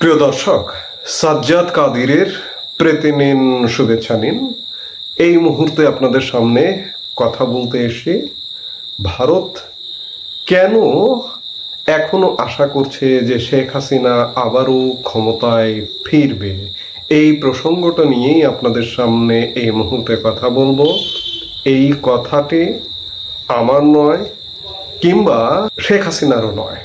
প্রিয় দর্শক, সাজ্জাদ কাদিরের প্রীতি নিন শুভেচ্ছা নিন। এই মুহূর্তে আপনাদের সামনে কথা বলতে এসে ভারত কেন এখনও আশা করছে যে শেখ হাসিনা আবারও ক্ষমতায় ফিরবে? এই প্রসঙ্গটা নিয়েই আপনাদের সামনে এই মুহূর্তে কথা বলব। এই কথাটি আমার নয়, কিংবা শেখ হাসিনারও নয়,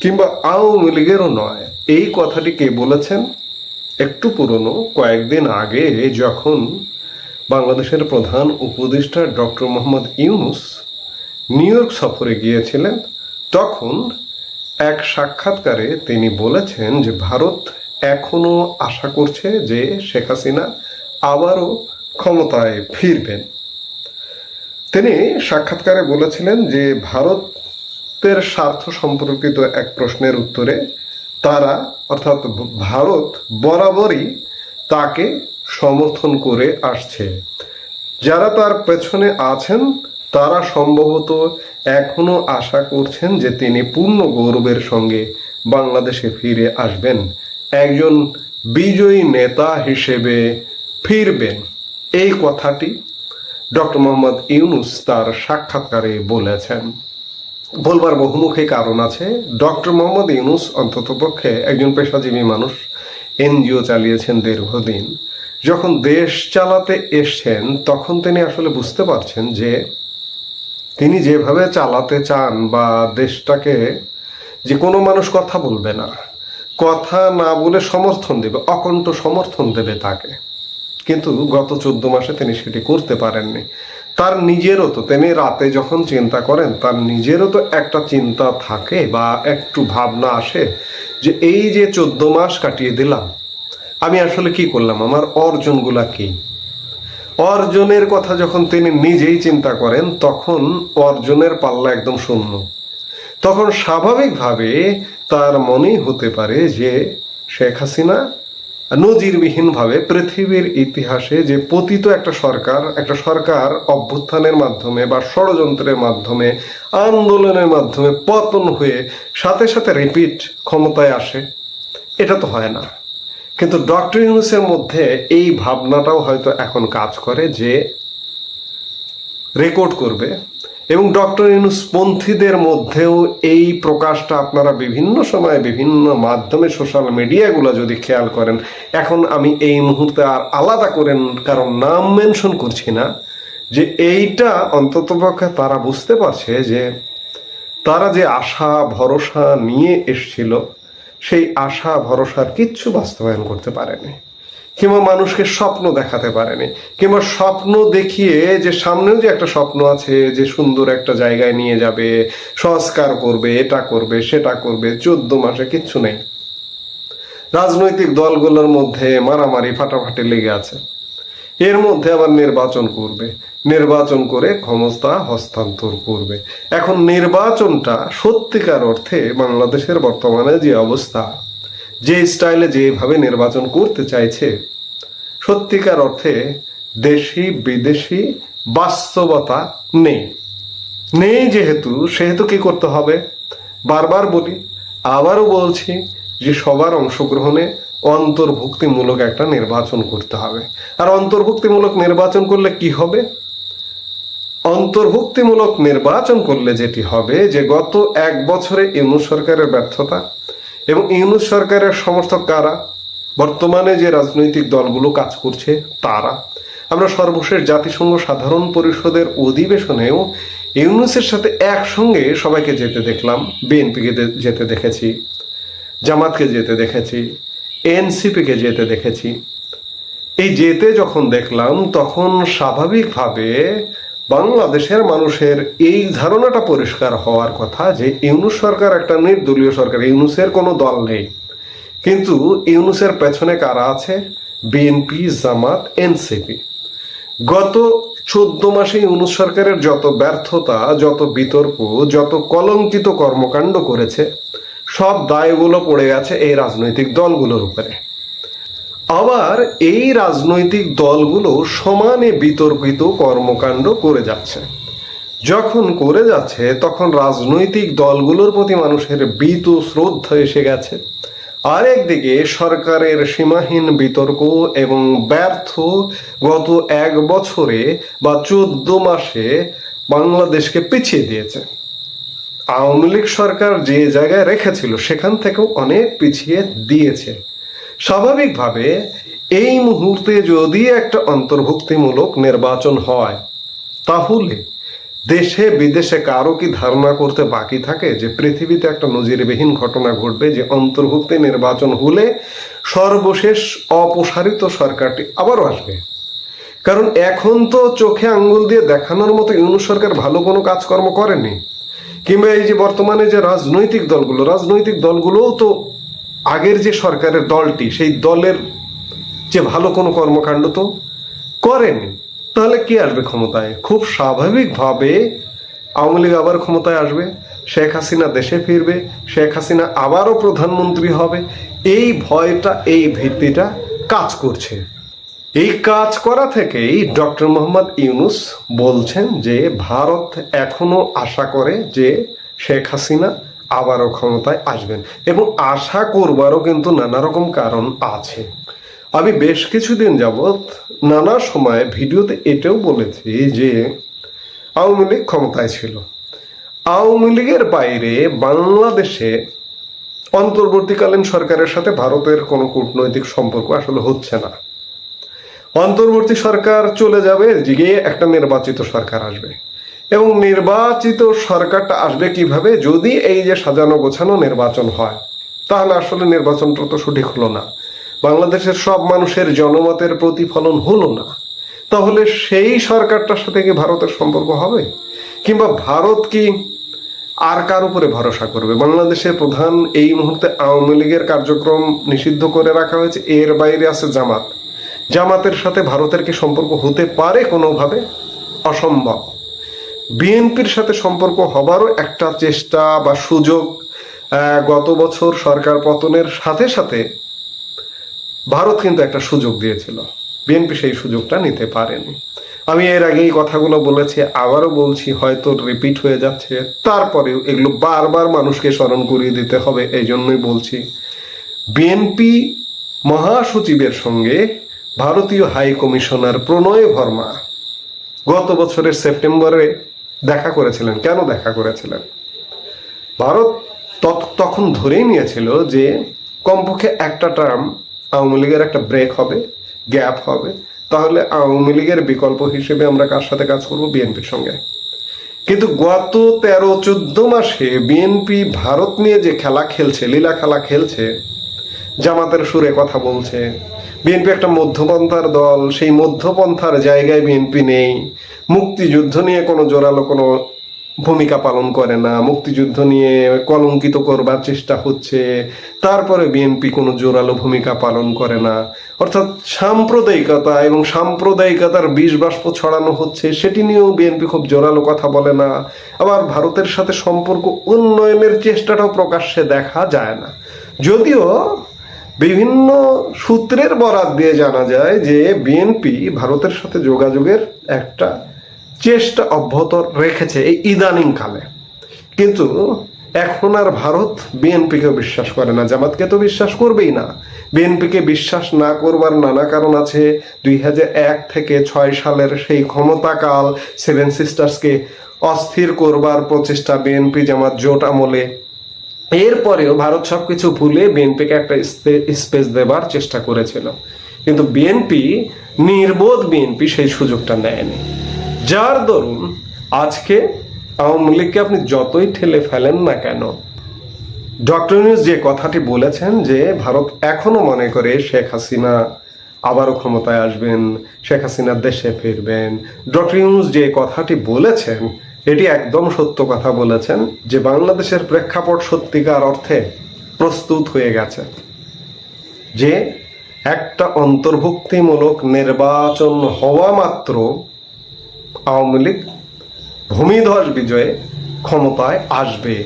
কিংবা আওয়ামী লীগেরও নয়। এই কথাটি কে বলেছেন? একটু পুরনো, কয়েকদিন আগে যখন বাংলাদেশের প্রধান উপদেষ্টা doctor Mohammad Yunus New York সফরে গিয়েছিলেন, তখন এক সাক্ষাৎকারে তিনি বলেছেন যে ভারত এখনও আশা করছে যে শেখ হাসিনা আবারও ক্ষমতায় ফিরবেন। তিনি সাক্ষাৎকারে বলেছিলেন যে ভারতের স্বার্থ সম্পর্কিত এক প্রশ্নের উত্তরে তারা, অর্থাৎ ভারত বরাবরই তাকে সমর্থন করে আসছে। যারা তার পেছনে আছেন, তারা সম্ভবত এখনও আশা করছেন যে তিনি পূর্ণ গৌরবের সঙ্গে বাংলাদেশে ফিরে আসবেন। একজন বিজয়ী নেতা হিসেবে ফিরবেন। এই কথাটি ডক্টর মোহাম্মদ ইউনুস তার সাক্ষাৎকারে বলেছেন। বলবার বহুমুখী কারণ আছে। ডক্টর মোহাম্মদ ইউনুস অন্ততপক্ষে একজন পেশাজীবী মানুষ, এনজিও চালিয়েছেন দীর্ঘদিন। যখন দেশ চালাতে এসছেন, তখন তিনি আসলে বুঝতে পারছেন যে তিনি যেভাবে চালাতে চান বা দেশটাকে যে কোনো মানুষ কথা বলবে না। কথা না বলে সমর্থন দেবে, অকণ্ঠ সমর্থন দেবে তাকে। কিন্তু গত চোদ্দ মাসে তিনি সেটি করতে পারেননি। তার নিজেরও তো, তিনি রাতে যখন চিন্তা করেন, তার নিজেরও তো একটা চিন্তা থাকে বা একটু ভাবনা আসে যে এই যে চোদ্দ মাস কাটিয়ে দিলাম, আমি আসলে কি করলাম? আমার অর্জনগুলা কি? অর্জনের কথা যখন তিনি নিজেই চিন্তা করেন, তখন অর্জনের পাল্লা একদম শূন্য। তখন স্বাভাবিকভাবে তার মনেই হতে পারে যে শেখ হাসিনা নজিরবিহীনভাবে পৃথিবীর ইতিহাসে যে পতিত একটা সরকার একটা সরকার অভ্যুত্থানের মাধ্যমে বা ষড়যন্ত্রের মাধ্যমে, আন্দোলনের মাধ্যমে পতন হয়ে সাথে সাথে রিপিট ক্ষমতায় আসে, এটা তো হয় না। কিন্তু ডক্টর ইউনুসের মধ্যে এই ভাবনাটাও হয়তো এখন কাজ করে যে রেকর্ড করবে এবং ডক্টর ইউনুস পন্থীদের মধ্যেও এই প্রকাশটা আপনারা বিভিন্ন সময়ে বিভিন্ন মাধ্যমে সোশ্যাল মিডিয়াগুলো যদি খেয়াল করেন, এখন আমি এই মুহূর্তে আর আলাদা করেন কারণ নাম মেনশন করছি না, যে এইটা অন্ততপক্ষে তারা বুঝতে পারছে যে তারা যে আশা, ভরসা নিয়ে এসছিল, সেই আশা, ভরসার কিচ্ছু বাস্তবায়ন করতে পারেনি। কিংবা মানুষকে স্বপ্ন দেখাতে পারেনি, কিংবা স্বপ্ন দেখিয়ে যে সামনেও যে একটা স্বপ্ন আছে, যে সুন্দর একটা জায়গায় নিয়ে যাবে, সংস্কার করবে, এটা করবে, সেটা করবে, চোদ্দ মাসে কিচ্ছু নেই। রাজনৈতিক দলগুলোর মধ্যে মারামারি, ফাটাফাটি লেগে আছে। এর মধ্যে আবার নির্বাচন করবে। নির্বাচন করে ক্ষমতা হস্তান্তর করবে। এখন নির্বাচনটা সত্যিকার অর্থে বাংলাদেশের বর্তমানে যে অবস্থা যে স্টাইলে যেভাবে নির্বাচন করতে চাইছে, সত্যিকার অর্থে দেশি, বিদেশি বাস্তবতা নেই। নেই যেহেতু, সেহেতু কি করতে হবে? বারবার বলি, আবারও বলছি যে সবার অংশগ্রহণে অন্তর্ভুক্তিমূলক একটা নির্বাচন করতে হবে। আর অন্তর্ভুক্তিমূলক নির্বাচন করলে কি হবে? অন্তর্ভুক্তিমূলক নির্বাচন করলে যেটি হবে যে গত এক বছরে ইউনুস সরকারের ব্যর্থতা এবং ইউনুস সরকারের সমর্থক কারা? বর্তমানে যে রাজনৈতিক দলগুলো কাজ করছে, তারা। আমরা সর্বশেষ জাতিসংঘ সাধারণ পরিষদের অধিবেশনেও ইউনুসের সাথে একসঙ্গে সবাইকে যেতে দেখলাম, বিএনপিকে যেতে দেখেছি, জামাতকে যেতে দেখেছি, এনসিপিকে যেতে দেখেছি। এই যেতে যখন দেখলাম, তখন স্বাভাবিকভাবে বাংলাদেশের মানুষের এই ধারণাটা পরিষ্কার হওয়ার কথা যে ইউনুস সরকার একটা নির্দলীয় সরকার, ইউনুসের কোনো দল নেই। কিন্তু ইউনুসের পেছনে কারা আছে? BNP, Jamaat, NCP. গত চোদ্দ মাসে ইউনুস সরকারের যত ব্যর্থতা, যত বিতর্ক, যত কলঙ্কিত কর্মকাণ্ড করেছে, সব দায়গুলো পড়ে গেছে এই রাজনৈতিক দলগুলোর উপরে। আবার এই রাজনৈতিক দলগুলো সমানে বিতর্কিত কর্মকাণ্ড করে যাচ্ছে। যখন করে যাচ্ছে, তখন রাজনৈতিক দলগুলোর প্রতি মানুষের বিত শ্রদ্ধা এসে গেছে। আরেকদিকে সরকারের সীমাহীন বিতর্ক এবং ব্যর্থ গত এক বছরে বা চোদ্দ মাসে বাংলাদেশকে পিছিয়ে দিয়েছে। আওয়ামী লীগ সরকার যে জায়গায় রেখেছিল, সেখান থেকেও অনেক পিছিয়ে দিয়েছে। স্বাভাবিকভাবে এই মুহূর্তে যদি একটা অন্তর্ভুক্তিমূলক নির্বাচন হয়, তাহলে দেশে বিদেশে কারও কি ধারণা করতে বাকি থাকে যে পৃথিবীতে একটা নজিরবিহীন ঘটনা ঘটবে যে অন্তর্ভুক্তি নির্বাচন হলে সর্বশেষ অপসারিত সরকারটি আবারও আসবে? কারণ এখন তো চোখে আঙ্গুল দিয়ে দেখানোর মতো ইউনু সরকার ভালো কোনো কাজকর্ম করেনি। কিংবা এই যে বর্তমানে যে রাজনৈতিক দলগুলো, রাজনৈতিক দলগুলোও তো আগের যে সরকারের দলটি, সেই দলের যে ভালো কোনো কর্মকাণ্ড তো করেনি, তাহলে কি আসবে ক্ষমতায়? খুব স্বাভাবিকভাবে আওয়ামী লীগ আবার ক্ষমতায় আসবে, শেখ হাসিনা দেশে ফিরবে, শেখ হাসিনা আবারও প্রধানমন্ত্রী হবে। এই ভয়টা, এই ভিত্তিটা কাজ করছে। এই কাজ করা থেকেই ডক্টর মোহাম্মদ ইউনুস বলছেন যে, ভারত এখনও আশা করে যে শেখ হাসিনা আবারও ক্ষমতায় আসবেন এবং আশা করবারও কিন্তু নানা রকম কারণ আছে। আমি বেশ কিছুদিন যাবৎ নানা সময় ভিডিওতে এটাও বলেছি যে আওয়ামী লীগ ক্ষমতায় ছিল। আওয়ামী লীগের বাইরে বাংলাদেশে অন্তর্বর্তীকালীন সরকারের সাথে ভারতের কোনো কূটনৈতিক সম্পর্ক আসলে হচ্ছে না। অন্তর্বর্তী সরকার চলে যাবে গিয়ে একটা নির্বাচিত সরকার আসবে। এবং নির্বাচিত সরকারটা আসবে কীভাবে যদি এই যে সাজানো গোছানো নির্বাচন হয়? তাহলে আসলে নির্বাচনটা তো সঠিক হলো না। বাংলাদেশের সব মানুষের জনমতের প্রতিফলন হলো না। তাহলে সেই সরকারটার সাথে কি ভারতের সম্পর্ক হবে? কিংবা ভারত কি আর কার উপরে ভরসা করবে? বাংলাদেশের প্রধান এই মুহূর্তে আওয়ামী লীগের কার্যক্রম নিষিদ্ধ করে রাখা হয়েছে। এর বাইরে আছে জামাত। জামাতের সাথে ভারতের কি সম্পর্ক হতে পারে কোনোভাবে? অসম্ভব। বিএনপির সাথে সম্পর্ক হবারও একটা চেষ্টা বা সুযোগ গত বছর সরকার পতনের সাথে সাথে ভারত কিন্তু একটা সুযোগ দিয়েছিল। বিএনপি সেই সুযোগটা নিতে পারেনি। আমি এর আগে এই কথাগুলো বলেছি, আবারও বলছি, হয়তো রিপিট হয়ে যাচ্ছে। তারপরেও এগুলো বারবার মানুষকে স্মরণ করিয়ে দিতে হবে, এই জন্যই বলছি। বিএনপি মহাসচিবের সঙ্গে ভারতীয় হাই কমিশনার প্রণয় ভর্মা গত বছরের সেপ্টেম্বরে দেখা করেছিলেন। কেন দেখা করেছিলেন? ভারত তখন ধরেই নিয়েছিল যে, কমপক্ষে একটা টার্ম আওয়ামী লীগের একটা ব্রেক হবে গ্যাপ হবে। তাহলে আওয়ামী লীগের বিকল্প হিসেবে আমরা কার সাথে কাজ করব? বিএনপির সঙ্গে। কিন্তু গত তেরো চোদ্দ মাসে বিএনপি ভারত নিয়ে যে খেলা খেলছে, লীলা খেলা খেলছে জামাতের সুরে কথা বলছে। বিএনপি একটা মধ্যপন্থার দল, সেই মধ্যপন্থার জায়গায় বিএনপি নেই। মুক্তিযুদ্ধ নিয়ে কোনো জোরালো কোনো ভূমিকা পালন করে না। মুক্তিযুদ্ধ নিয়ে কলঙ্কিত করবার চেষ্টা হচ্ছে। তারপরে বিএনপি কোনো জোরালো ভূমিকা পালন করে না। অর্থাৎ সাম্প্রদায়িকতা এবং সাম্প্রদায়িকতার বিষ বাষ্প ছড়ানো হচ্ছে, সেটি নিয়েও বিএনপি খুব জোরালো কথা বলে না। আবার ভারতের সাথে সম্পর্ক উন্নয়নের চেষ্টাটাও প্রকাশ্যে দেখা যায় না। যদিও বিভিন্ন সূত্রের বরাত দিয়ে জানা যায় যে বিএনপি ভারতের সাথে যোগাযোগের একটা চেষ্টা অব্যাহত রেখেছে এই ইদানিং কালে কিন্তু এখন আর ভারত বিএনপিকে বিশ্বাস করে না। জামাতকে তো বিশ্বাস করবেই না। বিএনপিকে বিশ্বাস না করবার নানা কারণ আছে। দুই এক থেকে ছয় সালের সেই ক্ষমতাকাল সেভেন সিস্টার্সকে অস্থির করবার প্রচেষ্টা বিএনপি জামাত জোট আমলে এরপরেও ভারত সবকিছু ভুলে বিএনপিকে একটা স্পেস দেবার চেষ্টা করেছিল। কিন্তু বিএনপি, নির্বোধ বিএনপি সেই সুযোগটা নেয়নি। যার দরুন আজকে আওয়ামী লীগকে আপনি যতই ঠেলে ফেলেন না কেন, ডক্টর নিউজ যে কথাটি বলেছেন যে ভারত এখনও মনে করে শেখ হাসিনা আবারও ক্ষমতায় আসবেন, শেখ হাসিনা দেশে ফিরবেন, ডক্টর ইউনুস যে কথাটি বলেছেন এটি একদম সত্য কথা বলেছেন যে বাংলাদেশের প্রেক্ষাপট সত্যিকার অর্থে প্রস্তুত হয়ে গেছে যে একটা অন্তর্ভুক্তিমূলক নির্বাচন হওয়া মাত্র আওয়ামী লীগ ভূমিধস বিজয়ে ক্ষমতায় আসবে।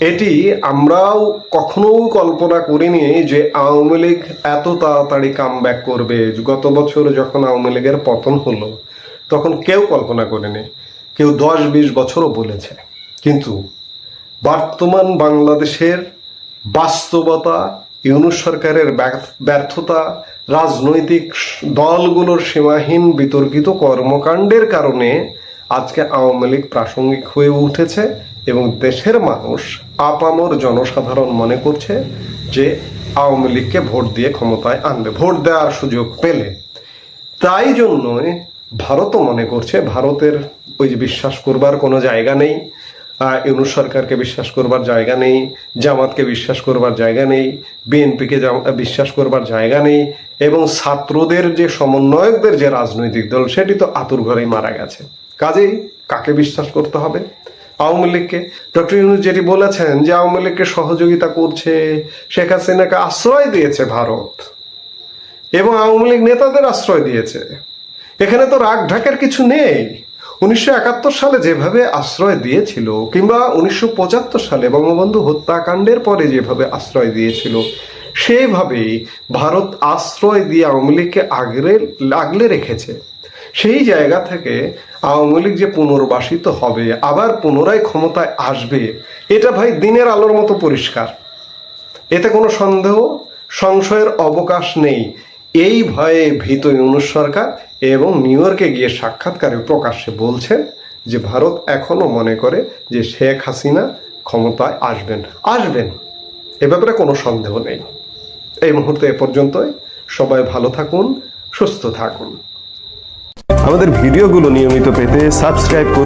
এটি আমরাও কখনো কল্পনা করিনি যে আওয়ামী লীগ এত তাড়াতাড়ি কাম করবে। গত বছর যখন আওয়ামী লীগের পতন হলো, তখন কেউ কল্পনা করেনি। কেউ দশ বিশ বছরও বলেছে। কিন্তু বর্তমান বাংলাদেশের বাস্তবতা, ইউনুস সরকারের ব্যর্থ- ব্যর্থতা, রাজনৈতিক দলগুলোর সীমাহীন বিতর্কিত কর্মকাণ্ডের কারণে আজকে আওয়ামী লীগ প্রাসঙ্গিক হয়ে উঠেছে এবং দেশের মানুষ আপামর জনসাধারণ মনে করছে যে আওয়ামী লীগকে ভোট দিয়ে ক্ষমতায় আনবে, ভোট দেওয়ার সুযোগ পেলে। তাই জন্যই ভারতও মনে করছে ভারতের ওই যে বিশ্বাস করবার কোনো জায়গা নেই আহ, ইউনুস সরকারকে বিশ্বাস করবার জায়গা নেই জামাতকে বিশ্বাস করবার জায়গা নেই বিএনপিকে বিশ্বাস করবার জায়গা নেই এবং ছাত্রদের যে সমন্বয়কদের যে রাজনৈতিক দল সেটি তো আতুর ঘরেই মারা গেছে। কাজেই কাকে বিশ্বাস করতে হবে? আওয়ামী লীগকে। ডক্টর ইউনুস যেটি বলেছেন যে আওয়ামী লীগকে সহযোগিতা করছে শেখ হাসিনাকে আশ্রয় দিয়েছে ভারত এবং আওয়ামী লীগ নেতাদের আশ্রয় দিয়েছে। এখানে তো রাগ ঢাকার কিছু নেই। উনিশশো একাত্তর সালে যেভাবে আশ্রয় দিয়েছিল, কিংবা উনিশশো পঁচাত্তর সালে বঙ্গবন্ধু হত্যাকাণ্ডের পরে যেভাবে আশ্রয় দিয়েছিল, সেইভাবেই ভারত আশ্রয় দিয়ে আওয়ামী লীগকে আগলে আগলে রেখেছে। সেই জায়গা থেকে আওয়ামী লীগ যে পুনর্বাসিত হবে, আবার পুনরায় ক্ষমতায় আসবে, এটা ভাই দিনের আলোর মতো পরিষ্কার। এতে কোনো সন্দেহ, সংশয়ের অবকাশ নেই। এই ভয়ে ভীত ইউনুস সরকার এবং নিউ ইয়র্কে গিয়ে সাক্ষাৎকারে প্রকাশ্যে বলছেন যে ভারত এখনও মনে করে যে শেখ হাসিনা ক্ষমতায় আসবেন। আসবেন। এ ব্যাপারে কোনো সন্দেহ নেই। এই মুহূর্তে এ পর্যন্তই। সবাই ভালো থাকুন, সুস্থ থাকুন। আমাদের ভিডিওগুলো নিয়মিত পেতে সাবস্ক্রাইব